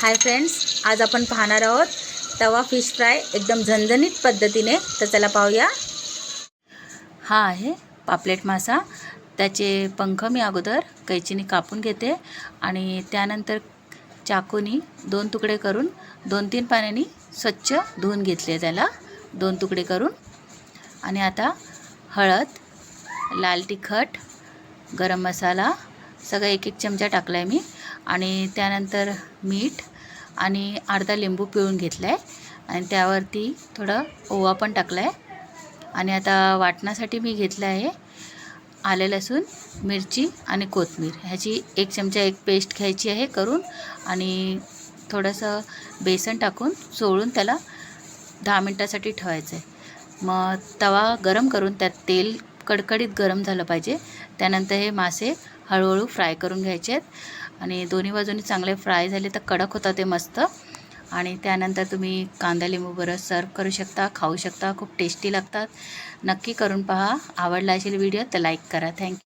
Hi friends आज आपण पाहणार आहोत तवा फिश फ्राय एकदम झणझणीत पद्धतीने. तर चला पाहूया. हा आहे पापलेट मासा. त्याचे पंख मी अगोदर कैचीने कापून घेते आणि त्यानंतर चाकूनी दोन तुकडे करून दोन तीन पाण्याने स्वच्छ धुवून घेतले त्याला. दोन तुकडे करून. आणि आता हळद लाल तिखट गरम मसाला सगळं एक एक चमचा टाकला आहे मी. आणि त्यानंतर मीठ आणि अर्धा लिंबू पिळून घेतला आहे आणि त्यावरती थोडं ओवा पण टाकला आहे आणि आता वाटण्यासाठी मी घेतलं आहे आलं लसूण मिरची आणि कोथमीर. ह्याची एक चमचा एक पेस्ट घ्यायची आहे करून आणि थोडंसं बेसन टाकून चोळून त्याला दहा मिनटासाठी ठेवायचं आहे मग तवा गरम करून त्यात तेल कडकडीत गरम झालं पाहिजे. त्यानंतर हे मासे हळूहळू फ्राय करून घ्यायचे आहेत आणि दोन्ही बाजूनी चांगले फ्राय झाले तर कडक होतं ते मस्त. आणि त्यानंतर तुम्ही कांदा लिंबू सर्व्ह सर्व करू शकता खाऊ शकता खूप टेस्टी लागतात. नक्की करून पहा. आवडला असेल व्हिडिओ तर लाईक करा. थँक्यू